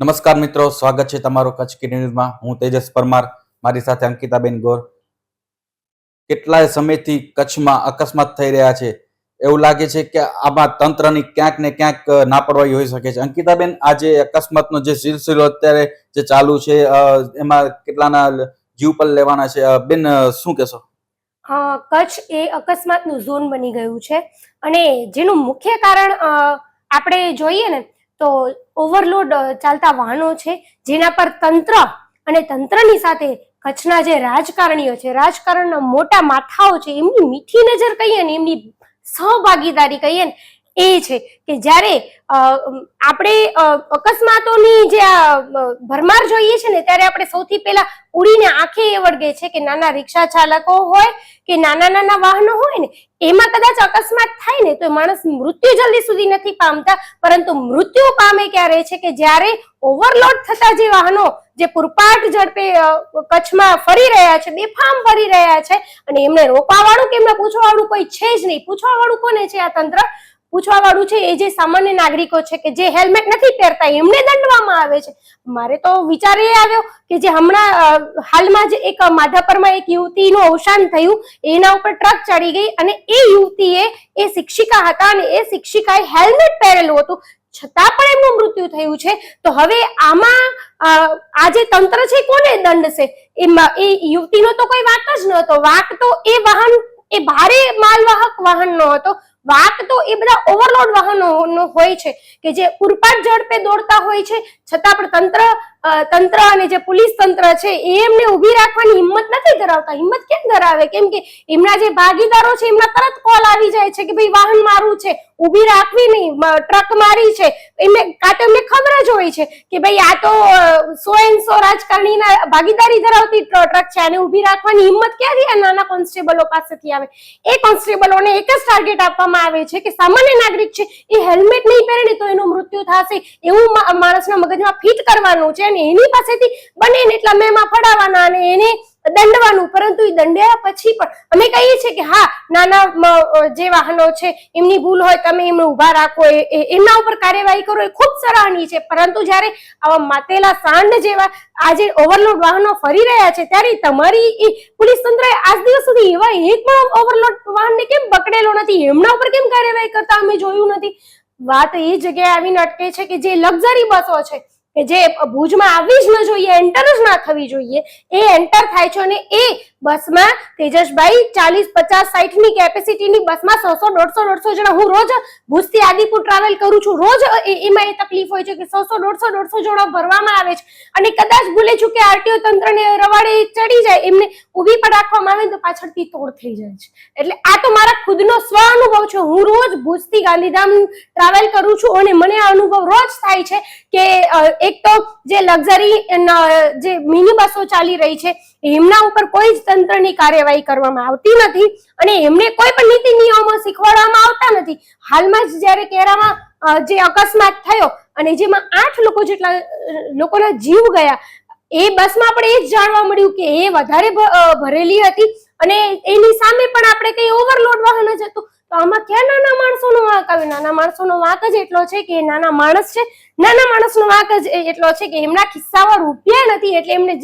નમસ્કાર મિત્રો, સ્વાગત છે તમારું કચ્છ કે ન્યૂઝમાં. હું તેજસ પરમાર, મારી સાથે અંકિતાબેન ગોર. કેટલાય સમયથી કચ્છમાં અકસ્માત થઈ રહ્યા છે. એવું લાગે છે કે આમાં તંત્રની ક્યાંક ને ક્યાંક નાપરવાહી હોઈ શકે છે. અંકિતાબેન, આ જે અકસ્માતનો જે સિલસિલો અત્યારે જે ચાલુ છે એમાં કેટલાના જીવ પર લેવાના છે? બેન શું કહેશો? કચ્છ એ અકસ્માતનું ઝોન બની ગયું છે. અને જેનું મુખ્ય કારણ આપણે જોઈએ ને તો ઓવરલોડ ચાલતા વાહનો છે, જેના પર તંત્ર અને તંત્રની સાથે કચ્છના જે રાજકારણીઓ છે, રાજકારણના મોટા માથાઓ છે, એમની મીઠી નજર કહીએ ને, એમની સહભાગીદારી કહીએ ને એ છે કે જ્યારે આપણે અકસ્માતોની જે ભરમાર જોઈએ છે ને, ત્યારે આપણે સૌથી પહેલા ઉડીને આંખે એ વળગે છે કે નાના રિક્ષા ચાલકો હોય કે નાના નાના વાહનો હોય ને, એમાં કદાચ અકસ્માત થાય ને, તો માણસ મૃત્યુ જલ્દી સુધી નથી પામતા, પરંતુ મૃત્યુ પામે ક્યારે છે કે જ્યારે ઓવરલોડ થતા જે વાહનો, જે પૂરપાટ ઝડપે કચ્છમાં ફરી રહ્યા છે, બેફામ ફરી રહ્યા છે, અને એમને રોકવા વાળું કે એમને પૂછવા વાળું કોઈ છે જ નહીં. પૂછવા વાળું કોને છે આ તંત્ર? પૂછવા વાળું છે, એ જે સામાન્ય નાગરિકો છે કે જે હેલ્મેટ નથી પહેરતા, એમને દંડવામાં આવે છે. મારે તો વિચાર એ આવ્યો કે જે હમણાં હાલમાં જ એક માધાપરમાં એક યુવતીનું અવસાન થયું, એના ઉપર ટ્રક ચડી ગઈ અને એ યુવતીએ, એ શિક્ષિકા હતા અને એ શિક્ષિકાએ હેલ્મેટ પહેરેલું હતું. છતાં પણ એમનું મૃત્યુ થયું છે. તો હવે આમાં આ જે તંત્ર છે, કોને દંડશે એમાં, એ યુવતીનો તો કોઈ વાંક જ નહોતો. વાંક તો એ વાહન, એ ભારે માલવાહક વાહનનો હતો. વાંક તો એ બધા ઓવરલોડ વાહનોનો હોય છે કે જે ઉરપાટ ઝડપે દોડતા હોય છે, છતાં પણ તંત્ર તંત્ર અને જે પોલીસ તંત્ર છે, એ એમને ઊભી રાખવાની હિંમત નથી ધરાવતા. હિંમત કેમ ધરાવે? કેમ કે એમના જે ભાગીદારો છે, એમના તરત કોલ આવી જાય છે કે ભાઈ વાહન મારું છે. ઊભી રાખવી નહીં. ટ્રક મારી છે. એમને, કાં તો એમને ખબર જ હોય છે કે ભાઈ આ તો સો એન સો રાજકારણીના ભાગીદારી ધરાવતી ટ્રક છે. આને ઊભી રાખવાની હિંમત ક્યાંથી આ નાના કોન્સ્ટેબલો પાસેથી આવે? એ કોન્સ્ટેબલોને એક જ ટાર્ગેટ આપવામાં આવે છે કે સામાન્ય નાગરિક છે, એ હેલ્મેટ નહીં પહેરે તો એનું મૃત્યુ થશે. એવું માણસના મગજમાં ફિટ કરવાનું છે. અને એની પાસેથી બને એટલા મેમાં ફડાવવાના અને એને દંડવાનું. પરંતુ એ દંડ્યા પછી પણ અમે કહીએ છીએ કે હા, નાના જે વાહનો છે, એમની ભૂલ હોય તમે એમને ઊભા રાખો. એમના ઉપર કાર્યવાહી કરો. એ ખૂબ સરાહનીય છે. પરંતુ જ્યારે આવા માતેલા સાંડ જેવા આજે ઓવરલોડ વાહનો ફરી રહ્યા છે, ત્યારે તમારી એ પોલીસ તંત્રએ આજ દિવસ સુધી એવા એક પણ ઓવરલોડ વાહનને કેમ પકડેલો નથી? એમના ઉપર કેમ કાર્યવાહી કરતા? અમે જોયું નથી. વાત એ જગ્યાએ આવીને અટકે છે કે જે લક્ઝરી બસો છે કે જે ભુજમાં આવવી જ ન જોઈએ એન્ટર જ ના થવી જોઈએ, એ એન્ટર થાય છે અને એ બસમાં તેજસભાઈ ચાલીસ પચાસ સાઠની કેપેસિટીની બસમાં સો સો, દોઢસો દોઢસો જણા. હું રોજ ભુજથી આદિપુર ટ્રાવેલ કરું છું. રોજ એમાં એ તકલીફ હોય છે કે સો સો, દોઢસો દોઢસો જણા ભરવામાં આવે છે. અને કદાચ ભૂલે કે આરટીઓ તંત્રને રવાડે ચડી જાય, એમને ઊભી પણ રાખવામાં આવે તો પાછળથી તોડ થઈ જાય છે. એટલે આ તો મારા ખુદનો સ્વ અનુભવ છે. હું રોજ ભુજથી ગાંધીધામ ટ્રાવેલ કરું છું અને મને આ અનુભવ રોજ થાય છે કે એક તો જે લક્ઝરી જે મિની બસો ચાલી રહી છે, એમના ઉપર કોઈ જ તંત્રની કાર્યવાહી કરવામાં આવતી નથી અને એમને કોઈ પણ નીતિ નિયમો શીખવાડવામાં આવતા નથી. હાલમાં જ જ્યારે કેરામાં જે અકસ્માત થયો અને જેમાં આઠ લોકો જેટલા લોકોના જીવ ગયા, એ બસમાં પણ એ જ જાણવા મળ્યું કે એ વધારે ભરેલી હતી અને એની સામે પણ આપણે કઈ ઓવરલોડ વાહન જ હતું. તો આમાં ક્યાં નાના માણસોનો વાંક આવે? નાના માણસોનો વાંક જ એટલો છે કે નાના માણસ છે. નાના માણસનો વાંક જ એટલો છે કે એમના ખિસ્સામાં રૂપિયા નથી એટલે એમને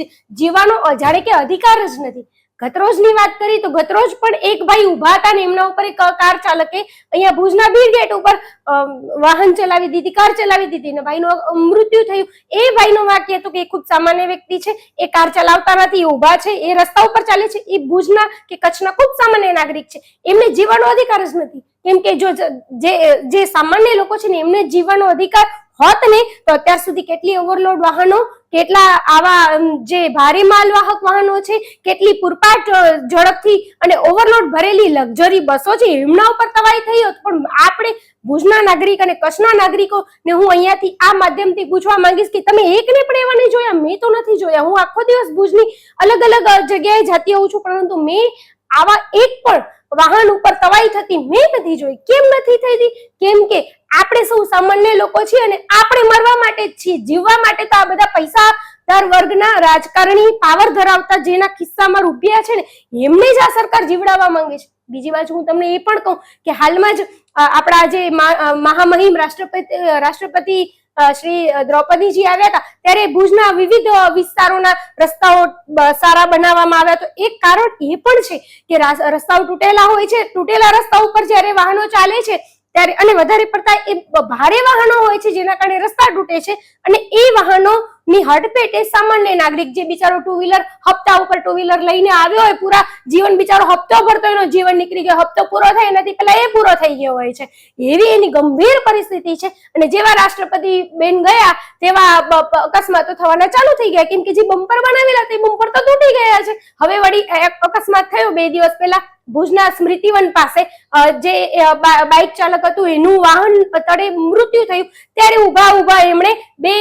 જીવવાનો જાણે કે અધિકાર જ નથી. ગતરોજની વાત કરી તો ગતરોજ પણ એક ભાઈ ઊભા હતા ને એમના ઉપર એક કાર ચાલકે અહીંયા ભુજના બીર ગેટ ઉપર વાહન ચલાવી દીધી, કાર ચલાવી દીધી ને ભાઈનું મૃત્યુ થયું. એ ભાઈનું વાક્ય હતું કે એ ખૂબ સામાન્ય વ્યક્તિ છે, એ કાર ચલાવતા નથી, એ ઊભા છે, એ રસ્તા ઉપર ચાલે છે, એ ભુજના કે કચ્છના ખૂબ સામાન્ય નાગરિક છે. એમને જીવવાનો અધિકાર જ નથી. કેમ કે જો, જે જે સામાન્ય લોકો છે ને એમને જીવવાનો અધિકાર હોત ને, તો અત્યાર સુધી કેટલી ઓવરલોડ વાહનો, કેટલા આવા જે ભારે માલવાહક વાહનો છે, કેટલી પૂરપાટ ઝડપથી અને ઓવરલોડ ભરેલી લક્ઝરી બસો છે, એમના ઉપર તવાઈ થઈ હોત. પણ આપણે ભુજના નાગરિક અને કચ્છના નાગરિકો ને હું અહીંયાથી આ માધ્યમથી પૂછવા માંગીશ કે તમે એકને પણ એવા નહીં જોયા? મેં તો નથી જોયા. હું આખો દિવસ ભુજની અલગ અલગ જગ્યાએ જતી હોઉં છું, પરંતુ મેં આવા એક પણ વાહન ઉપર તવાઈ થતી મેં નથી જોઈ. કેમ નથી થતી? કેમ કે આપણે સૌ સામાન્ય લોકો છીએ અને આપણે મરવા માટે જ છીએ. જીવવા માટે તો આ બધા પૈસા દર વર્ગના રાજકારણી પાવર ધરાવતા જેના ખિસ્સામાં રૂપિયા છે ને, એમને જ આ સરકાર જીવડાવવા માંગે છે. બીજી બાજુ હું તમને એ પણ કહું કે હાલમાં જ આપણા જે મહામહિમ રાષ્ટ્રપતિ રાષ્ટ્રપતિ શ્રી દ્રૌપદીજી આવ્યા હતા, ત્યારે ભુજના વિવિધ વિસ્તારોના રસ્તાઓ સારા બનાવવામાં આવ્યા. તો એક કારણ એ પણ છે કે રસ્તાઓ તૂટેલા હોય છે. તૂટેલા રસ્તા ઉપર જ્યારે વાહનો ચાલે છે ત્યારે અને વધારે પડતા એ ભારે વાહનો હોય છે, જેના કારણે રસ્તા તૂટે છે અને એ વાહનો ની હડપેટે સામાન્ય નાગરિક જે બિચારો ટુ વ્હીલર હપ્તા ઉપર ટુ વ્હીલર લઈને આવ્યો હોય પૂરા જીવન, બિચારો હપ્તો ભરતો એનો જીવન નીકળી ગયો, હપ્તો પૂરો થાય એનાથી પહેલા એ પૂરો થઈ ગયો હોય છે. એવી એની ગંભીર પરિસ્થિતિ છે અને જેવા રાષ્ટ્રપતિ બેન ગયા તેવા અકસ્માતો થવાના ચાલુ થઈ ગયા. કેમ કે જે બમ્પર બનાવેલા તે બમ્પર તો તૂટી ગયા છે. હવે વળી અકસ્માત થયો બે દિવસ પહેલા ભુજના સ્મૃતિવન પાસે જે બાઇક ચાલક હતું, એનું વાહન તળે મૃત્યુ થયું. ત્યારે ઊભા ઊભા એમણે બે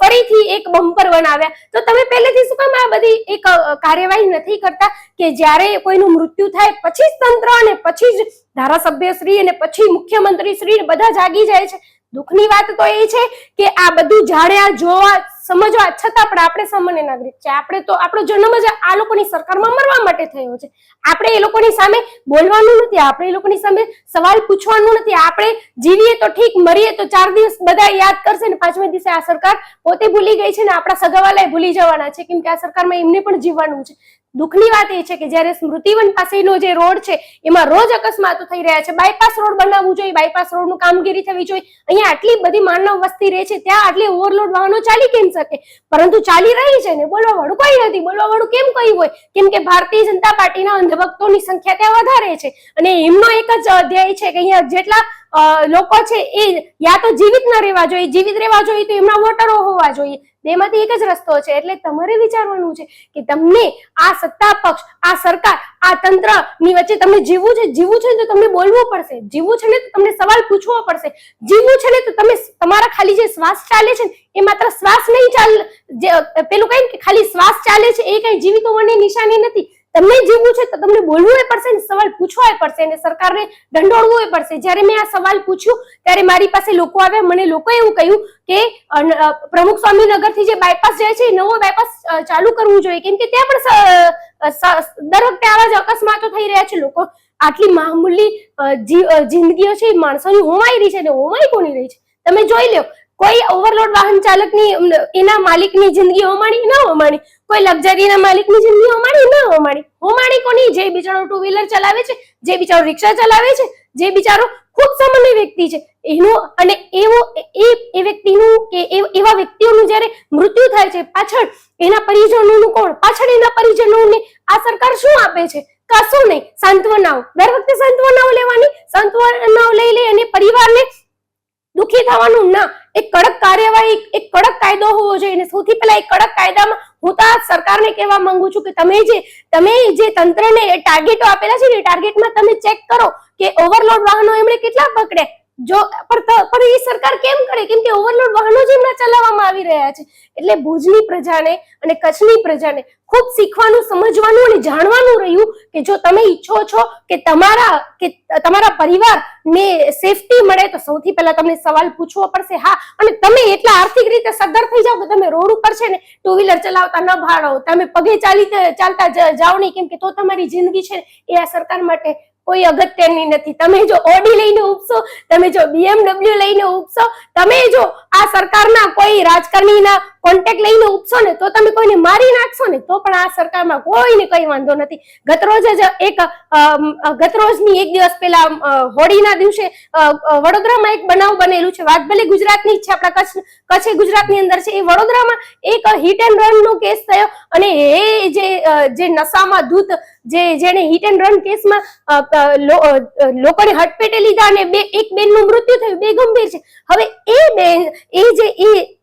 ફરીથી એક બમ્પર બનાવ્યા. તો તમે પહેલેથી શું કામ આ બધી એક કાર્યવાહી નથી કરતા કે જ્યારે કોઈનું મૃત્યુ થાય પછી જ તંત્ર અને પછી જ ધારાસભ્ય શ્રી અને પછી મુખ્યમંત્રી શ્રી બધા જાગી જાય છે? દુઃખની વાત તો એ છે કે આ બધું જાણ્યા જોવા સમજવા છતાં પણ આપણે સામાન્ય નાગરિક છે. આપણે તો આપણો જન્મ જ આ લોકોની સરકારમાં મરવા માટે થયો છે. આપણે એ લોકોની સામે બોલવાનું નથી, આપણે એ લોકોની સામે સવાલ પૂછવાનું નથી. આપણે જીવીએ તો ઠીક, મરીએ તો ચાર દિવસ બધા યાદ કરશે ને પાંચમે દિવસે આ સરકાર પોતે ભૂલી ગઈ છે ને આપણા સગાવાલાએ ભૂલી જવાના છે, કેમ કે આ સરકારમાં એમને પણ જીવવાનું છે. દુઃખની વાત એ છે કે જ્યારે સ્મૃતિવન પાસેનો જે રોડ છે, એમાં રોજ અકસ્માતો થઈ રહ્યા છે. બાયપાસ રોડ બનાવવું જોઈએ, બાયપાસ રોડનું કામગીરી થવી જોઈએ. અહીંયા આટલી બધી માનવ વસ્તી રહે છે, ત્યાં આટલી ઓવરલોડ વાહનો ચાલી કેમ શકે. પરંતુ ચાલી રહી છે ને બોલવા વાળું કોઈ નથી. બોલવા વાળું કેમ કહ્યું હોય? કેમ કે ભારતીય જનતા પાર્ટીના અંધભક્તોની સંખ્યા ત્યાં વધારે છે. અને એમનો એક જ ધ્યેય છે કે અહીંયા જેટલા લોકો છે એ યા તો જીવિત ન રહેવા જોઈએ. જીવિત રહેવા જોઈએ તો એમના વોટરો હોવા જોઈએ. બેમાંથી એક જ રસ્તો છે. એટલે તમારે વિચારવાનું છે કે તમને આ સત્તા પક્ષ, આ સરકાર, આ તંત્રની વચ્ચે તમને જીવવું છે? જીવવું છે તો તમને બોલવું પડશે. જીવવું છે ને તો તમને સવાલ પૂછવો પડશે. જીવવું છે ને તો તમે તમારા ખાલી જે શ્વાસ ચાલે છે એ માત્ર શ્વાસ નહીં ચાલ પેલું કઈ ખાલી શ્વાસ ચાલે છે, એ કઈ જીવિત હોવાની નિશાની નથી. તમને જીવવું છે તો તમને બોલવું એ પડશે ને સવાલ પૂછવો એ પડશે અને સરકારને દંડોળવું એ પડશે. જ્યારે મેં આ સવાલ પૂછ્યું, ત્યારે મારી પાસે લોકો આવ્યા. મને લોકોએ એવું કહ્યું કે પ્રમુખ સ્વામીનગરથી જે બાયપાસ જાય છે નવો બાયપાસ ચાલુ કરવું જોઈએ. કેમ કે ત્યાં પણ દર વખતે આવા જ અકસ્માતો થઈ રહ્યા છે. લોકો આટલી મામૂલી જિંદગીઓ છે, એ માણસોની હોમાઈ રહી છે અને હોમાઈ કોની રહી છે? તમે જોઈ લો કોઈ ઓવરલોડ વાહન ચાલકની એના માલિકની જિંદગી હોમાણી ના હોમાણી કોઈ લક્ઝરીના માલિકની જિંદગી હોમાણી ના હોમાણી હોમાણી કોની? જે બિચારો ટુ વ્હીલર ચલાવે છે, જે બિચારો રિક્ષા ચલાવે છે, જે બિચારો ખૂબ સામાન્ય વ્યક્તિ છે. એનું, અને એવો, એ એ વ્યક્તિનું કે એવા વ્યક્તિઓનું જ્યારે મૃત્યુ થાય છે, પાછળ એના પરિજનોનું કોણ? પાછળ એના પરિજનોને આ સરકાર શું આપે છે? કશું નહીં. સાંત્વનાઓ. દર વખતે સાંત્વનાઓ લેવાની, સાંત્વનાઓ લઈ લઈ અને પરિવારને દુખી થવાનું ના. એક કડક કાર્યવાહી, એક કડક કાયદો હોવો જોઈએ. અને સૌથી પહેલા એક કડક કાયદામાં હું તો સરકારને કહેવા માંગુ છું કે તમે જે તમે જે તંત્રને ટાર્ગેટો આપેલા છે ને ટાર્ગેટમાં તમે ચેક કરો કે ઓવરલોડ વાહનો એમણે કેટલા પકડે જો, પણ એ સરકાર કેમ કરે? કેમ કે ઓવરલોડ વાહનો જ એમના ચલાવવામાં આવી રહ્યા છે. એટલે ભુજની પ્રજાને અને કચ્છની પ્રજાને ખૂબ શીખવાનું, સમજવાનું અને જાણવાનું રહ્યું કે જો તમે ઈચ્છો છો કે તમારા કે તમારા પરિવારને સેફટી મળે, તો સૌથી પહેલા તમને સવાલ પૂછવો પડશે, હા. અને તમે એટલા આર્થિક રીતે સદ્ધર થઈ જાઓ કે તમે રોડ ઉપર છે ને ટુ વ્હીલર ચલાવતા ન ભાડો, તમે પગે ચાલી, ચાલતા જાઓ નહીં, કેમ કે તો તમારી જિંદગી છે એ આ સરકાર માટે કોઈ અગત્યની નથી. તમે જો ઓડી લઈને ઉપસો તમે જો બીએમડબલ્યુ લઈને ઉપસો તમે જો આ સરકારના કોઈ રાજકારણીના કોન્ટેક્ટ લઈને ઉપસો ને તો તમે કોઈને મારી નાખશો ને તો પણ આ સરકારમાં કોઈને કઈ વાંધો નથી. ગતરોજ જ એક ગતરોજની એક દિવસ પહેલા હોળીના દિવસે વડોદરામાં એક બનાવ બનેલું છે. વાત ભલે ગુજરાતની જ છે, આપણા કચ્છ કચ્છ ગુજરાતની અંદર છે. એ વડોદરામાં એક હિટ એન્ડ રન નો કેસ થયો અને એ જે જે નશામાં ધૂત, જે જેને હિટ એન્ડ રન કેસમાં લોકોને હટપેટે લીધા અને બે, એક બેનનું મૃત્યુ થયું. બે ગંભીર છે. હવે એ બેન એ જે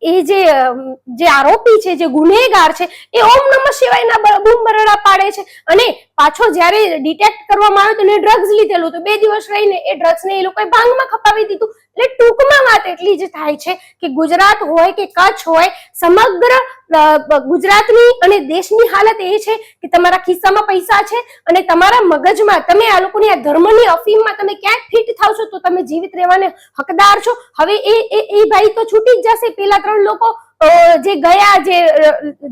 એ જે જે આરોપી છે, જે ગુનેગાર છે, એ ઓમ નમઃ શિવાયના બૂમ બરડા પાડે છે. અને પાછો જ્યારે ડિટેક્ટ કરવામાં આવ્યો તો એને ડ્રગ્સ લીધેલું તો બે દિવસ રહીને એ ડ્રગ્સને એ લોકોએ ભાંગમાં ખપાવી દીધું. એટલે ટૂંકમાં વાત એટલી જ થાય છે કે ગુજરાત હોય કે કચ્છ હોય, સમગ્ર ગુજરાતની અને દેશની હાલત એ છે કે તમારા ખિસ્સામાં પૈસા છે અને તમારા મગજમાં, તમે આ લોકોની આ ધર્મની અફીમમાં તમે ક્યાંક ફિટ થાવ છો તો તમે જીવિત રહેવાને હકદાર છો. હવે એ એ ભાઈ તો છૂટી જ જશે. પેલા ત્રણ લોકો જે ગયા, જે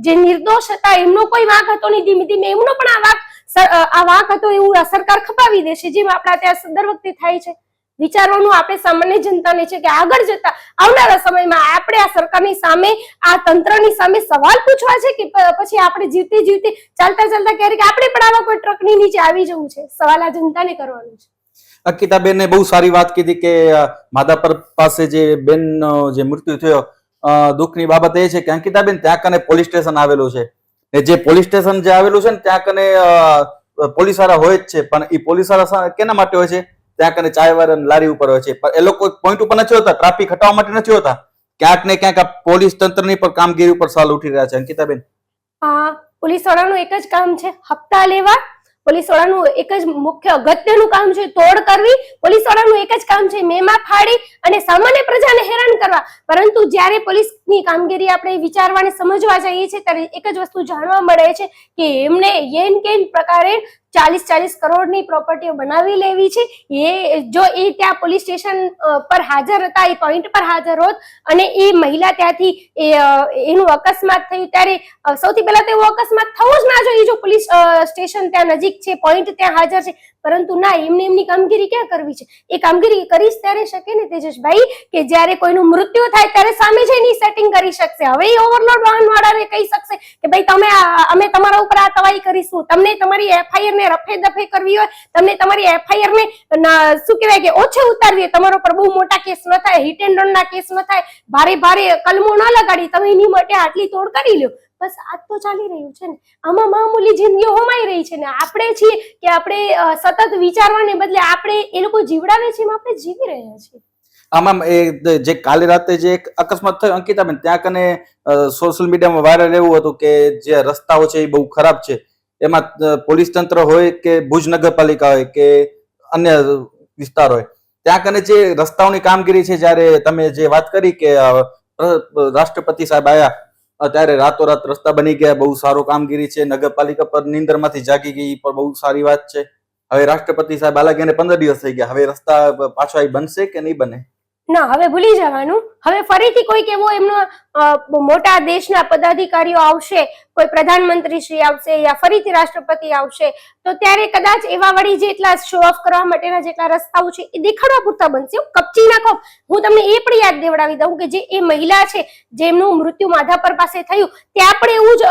જે નિર્દોષ હતા, એમનો કોઈ વાંક હતો નહીં. ધીમે ધીમે એમનો પણ આ વાંક આ વાંક હતો એવું સરકાર ખપાવી દેશે, જેમ આપણા ત્યાં દર વખતે થાય છે. વિચારવાનું આપણે સામાન્ય જનતાને છે કે આગળ જતા આવનારા સમયમાં આપણે આ સરકારની સામે, આ તંત્રની સામે સવાલ પૂછવા છે કે પછી આપણે જીવતે જીવતે ચાલતા ચાલતા ક્યારેક આપણે પણ આવા કોઈ ટ્રકની નીચે આવી જવું છે? સવાલ આ જનતાને કરવાનું છે. અંકિતાબેને બહુ સારી વાત કીધી કે માધાપર પાસે જે બેન જે મૃત્યુ થયો દુઃખની બાબત એ છે કે અંકિતાબેન ત્યાં કને પોલીસ સ્ટેશન આવેલું છે. ને જે પોલીસ સ્ટેશન જે આવેલું છે ને, ત્યાં કને પોલીસવાળા હોય જ છે, પણ એ પોલીસવાળા કેના માટે હોય છે? ત્યાં કને ચાય વાળા અને લારી ઉપર હોય છે. એ લોકો પોઈન્ટ ઉપર નથી હોતા ટ્રાફિક હટાવવા માટે નથી હોતા. ક્યાંક ને ક્યાંક આ પોલીસ તંત્રની પર કામગીરી ઉપર સવાલ ઉઠી રહ્યા છે. અંકિતાબેન? પોલીસ વાળાનું એક જ કામ છે, હપ્તા લેવા. પોલીસ વાળાનું એક જ મુખ્ય અગત્યનું કામ છે, તોડ કરવી. વાળાનું એક જ કામ છે, મેમા ફાડી અને સામાન્ય પ્રજાને હેરાન કરવા. પરંતુ જ્યારે પોલીસની કામગીરી આપણે વિચારવા અને સમજવા જઈએ છીએ, ત્યારે એક જ વસ્તુ જાણવા મળે છે કે એમને યેન કેન પ્રકારે ચાલીસ ચાલીસ કરોડની પ્રોપર્ટીઓ બનાવી લેવી છે. એ જો એ ત્યાં પોલીસ સ્ટેશન પર હાજર હતા, એ પોઈન્ટ પર હાજર હોત અને એ મહિલા ત્યાંથી એનું અકસ્માત થયું ત્યારે સૌથી પહેલા તો એવો અકસ્માત થવો જ ના જોઈએ જો પોલીસ સ્ટેશન ત્યાં નજીક છે, પોઈન્ટ ત્યાં હાજર છે. પરંતુ ના, એમને એમની કામગીરી ક્યાં કરવી છે? એ કામગીરી કરીશ ત્યારે શકે ને તેજસભાઈ? કે જ્યારે કોઈનું મૃત્યુ થાય ત્યારે સામે જઈને સેટિંગ કરી શકશે. હવે એ ઓવરલોડ વાહન વાળાને કહી શકશે કે ભાઈ, તમે અમે તમારા ઉપર આ તવાઈ કરીશું. તમને તમારી એફઆઈઆર ને રફે દફે કરવી હોય, તમને તમારી એફઆઈઆર ને શું કહેવાય કે ઓછે ઉતારવી હોય. તમારા ઉપર બહુ મોટા કેસ ન થાય, હિટ એન્ડ રન ના કેસ ન થાય. ભારે ભારે કલમો ન લગાડી. તમે એની માટે આટલી તોડ કરી લ્યો. બસ આ તો ચાલી રહ્યું છે ને. આમાં મામૂલી જિંદગીઓ હોમાઈ રહી છે ને. આપણે છીએ કે આપણે સતત વિચારવાને બદલે આપણે એ લોકો જીવડાવે છે આપણે જીવી રહ્યા છીએ. આમાં એ જે કાલે રાતે જે એક અકસ્માત થયો અંકિતાબેન ત્યાં કને સોશિયલ મીડિયામાં વાયરલ એવું હતું કે જે રસ્તાઓ છે એ બહુ ખરાબ છે. એમાં પોલીસ તંત્ર હોય કે ભુજ નગરપાલિકા હોય કે અન્ય વિસ્તાર હોય, ત્યાં કને જે રસ્તાઓની કામગીરી છે, જ્યારે તમે જે વાત કરી કે રાષ્ટ્રપતિ સાહેબ આયા અ, ત્યારે રાતોરાત રસ્તા બની ગયા બહુ સારો કામગીરી છે નગરપાલિકા પર નીંદરમાંથી જાગી ગઈ પર બહુ સારી વાત છે. હવે રાષ્ટ્રપતિ સાહેબ આલા ગયા પંદર દિવસ થઈ ગયા હવે રસ્તા પાછો અહીં બનશે કે નહીં બને? ના હવે ભૂલી જવાનું. હવે ફરીથી કોઈક એવો એમનો મોટા દેશના પદાધિકારીઓ આવશે કોઈ પ્રધાનમંત્રી શ્રી આવશે યા ફરીથી રાષ્ટ્રપતિ આવશે તો ત્યારે કદાચ એવા વળી જેટલા શો ઓફ કરવા માટેના જેટલા રસ્તાઓ છે એ દેખાડવા પૂરતા બનશે. કપચી નાખો. હું તમને એ પણ યાદ દેવડાવી દઉં કે જે એ મહિલા છે, જેમનું મૃત્યુ માધાપર પાસે થયું, ત્યાં પણ એવું જ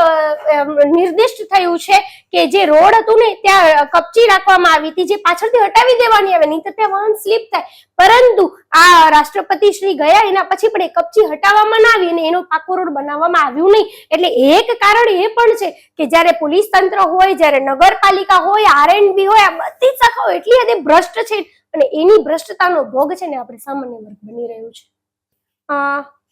નિર્દિષ્ટ થયું છે કે જે રોડ હતું ને, ત્યાં કપચી રાખવામાં આવી હતી, જે પાછળથી હટાવી દેવાની આવે, નહીં તો ત્યાં વાહન સ્લીપ થાય. પરંતુ આ રાષ્ટ્રપતિ શ્રી ગયા, એના પછી પણ એ કપચી હટાવવામાં ના આવી અને એનો પાકો રોડ બનાવવામાં આવ્યું નહીં. એટલે એક કારણ એ પણ છે કે જ્યારે પોલીસ તંત્ર હોય, જ્યારે નગરપાલિકા હોય આરએનબી હોય, આ બધી શાખાઓ એટલી હદે ભ્રષ્ટ છે અને એની ભ્રષ્ટતાનો ભોગ છે ને આપણે સામાન્ય વર્ગ બની રહ્યું છે.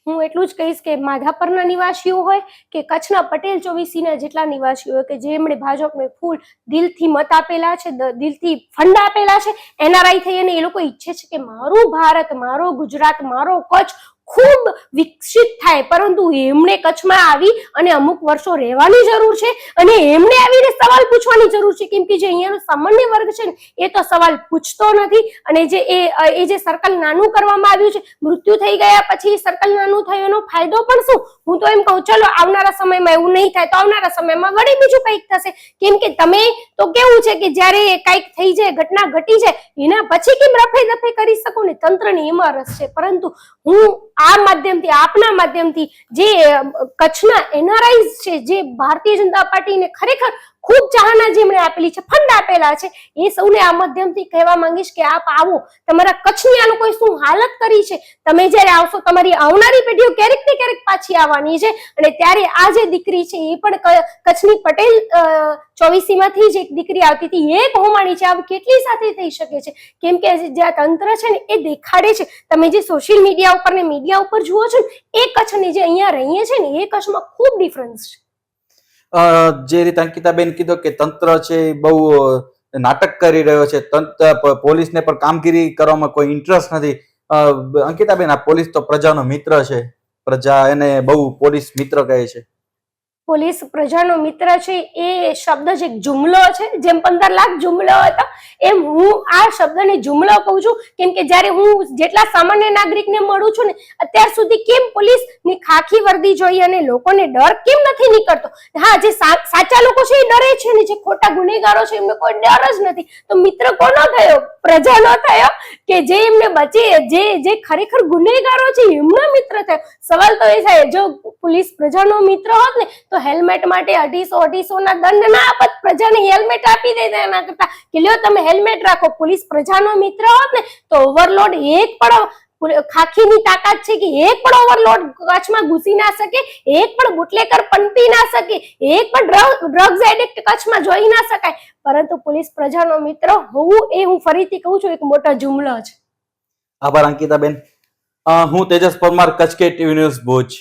હું એટલું જ કહીશ કે માધાપરના નિવાસીઓ હોય કે કચ્છના પટેલ ચોવીસીના જેટલા નિવાસીઓ હોય કે જેમણે ભાજપને ફૂલ દિલથી મત આપેલા છે દિલથી ફંડ આપેલા છે, એનઆરઆઈ થઈ અને એ લોકો ઈચ્છે છે કે મારું ભારત, મારો ગુજરાત, મારો કચ્છ ખૂબ વિકસિત થાય. પરંતુ એમણે કચ્છમાં આવી અને અમુક વર્ષો રહેવાની જરૂર છે અને એમણે આવીને સવાલ પૂછવાની જરૂર છે. કેમ કે જે અહીંયાનો સામાન્ય વર્ગ છે ને, એ તો સવાલ પૂછતો નથી. અને જે એ જે સર્કલ નાનું કરવામાં આવ્યું છે, મૃત્યુ થઈ ગયા પછી સર્કલ નાનું થયું એનો ફાયદો પણ શું? હું તો એમ કહું, ચલો આવનારા સમયમાં એવું નહીં થાય તો આવનારા સમયમાં વળી બીજું કંઈક થશે. કેમ કે તમે તો કેવું છે કે જ્યારે કંઈક થઈ જાય, ઘટના ઘટી જાય, એના પછી કેમ રફે દફે કરી શકો ને? તંત્રની એમાં રસ છે. પરંતુ હું આ માધ્યમથી આપના માધ્યમથી જે કચ્છના એનઆરઆઈ છે જે ભારતીય જનતા પાર્ટીને ખરેખર ખૂબ ચાહના જેમણે આપેલી છે, ફંડ આપેલા છે. એ સૌને આ માધ્યમથી કહેવા માંગીશ કે આપ આવો. તમારા કચ્છની આ લોકોએ શું હાલત કરી છે? તમે જ્યારે આવશો, તમારી આવનારી પેઢીઓ ક્યારેક ને ક્યારેક પાછી આવવાની છે. અને ત્યારે આ જે દીકરી છે, એ પણ કચ્છની પટેલ ચોવીસીમાંથી જ એક દીકરી આવતી હતી. એક હોમાણી છે. આ કેટલી સાથે થઈ શકે છે? કેમ કે જે આ તંત્ર છે ને, એ દેખાડે છે. તમે જે સોશિયલ મીડિયા ઉપર ને મીડિયા ઉપર જુઓ છો ને, એ કચ્છની જે અહીંયા રહીએ છે ને, એ કચ્છમાં ખૂબ ડિફરન્સ છે. જે રીતે અંકિતાબેન કીધું કે તંત્ર છે એ બહુ નાટક કરી રહ્યો છે, તંત્ર પોલીસને પણ કામગીરી કરવામાં કોઈ ઇન્ટરેસ્ટ નથી. અંકિતાબેન, આ પોલીસ તો પ્રજાનો મિત્ર છે. પ્રજા એને બહુ પોલીસ મિત્ર કહે છે. પોલીસ પ્રજાનો મિત્ર છે, એ શબ્દ જ એક જુમલો છે. જેમ પંદર લાખ જુમલો હતો, એમ હું આ શબ્દને જુમલો કહું છું. કેમ કે જ્યારે હું જેટલા સામાન્ય નાગરિકને મળું છું ને, અત્યાર સુધી કેમ પોલીસની ખાખી વર્દી જોઈ અને લોકોને ડર કેમ નથી નીકળતો? હા, જે સાચા લોકો છે એ ડરે છે ને, જે ખોટા ગુનેગારો છે, એમને કોઈ ડર જ નથી. તો મિત્ર કોનો થયો? પ્રજાનો થયો? કે જે એમને બચે, જે જે ખરેખર ગુનેગારો છે, એમનો મિત્ર થયો? સવાલ તો એ થાય, જો પોલીસ પ્રજાનો મિત્ર હોત ને તો હેલ્મેટ માટે અઢીસો અઢીસો ના દંડ ના આપત, પ્રજાને હેલ્મેટ આપી દે એના કરતા કે લ્યો તમે હેલ્મેટ રાખો. પોલીસ પ્રજાનો મિત્ર હોત ને, તો ઓવરલોડ એક પણ ખાખીની તાકાત છે કે એક પણ ઓવરલોડ કચ્છમાં ઘૂસી ના શકે, એક પણ બુટલેકર પનપી ના શકે, એક પણ ડ્રગ્સ એડિક્ટ કચ્છમાં જોઈ ના શકાય. પરંતુ પોલીસ પ્રજાનો મિત્ર હોવું એ હું ફરીથી કહું છું, એક મોટો જુમલો છે. આભાર અંકિતાબેન. હું તેજસ પરમાર, કચ્છ કે ટીવી ન્યૂઝ ભુજ.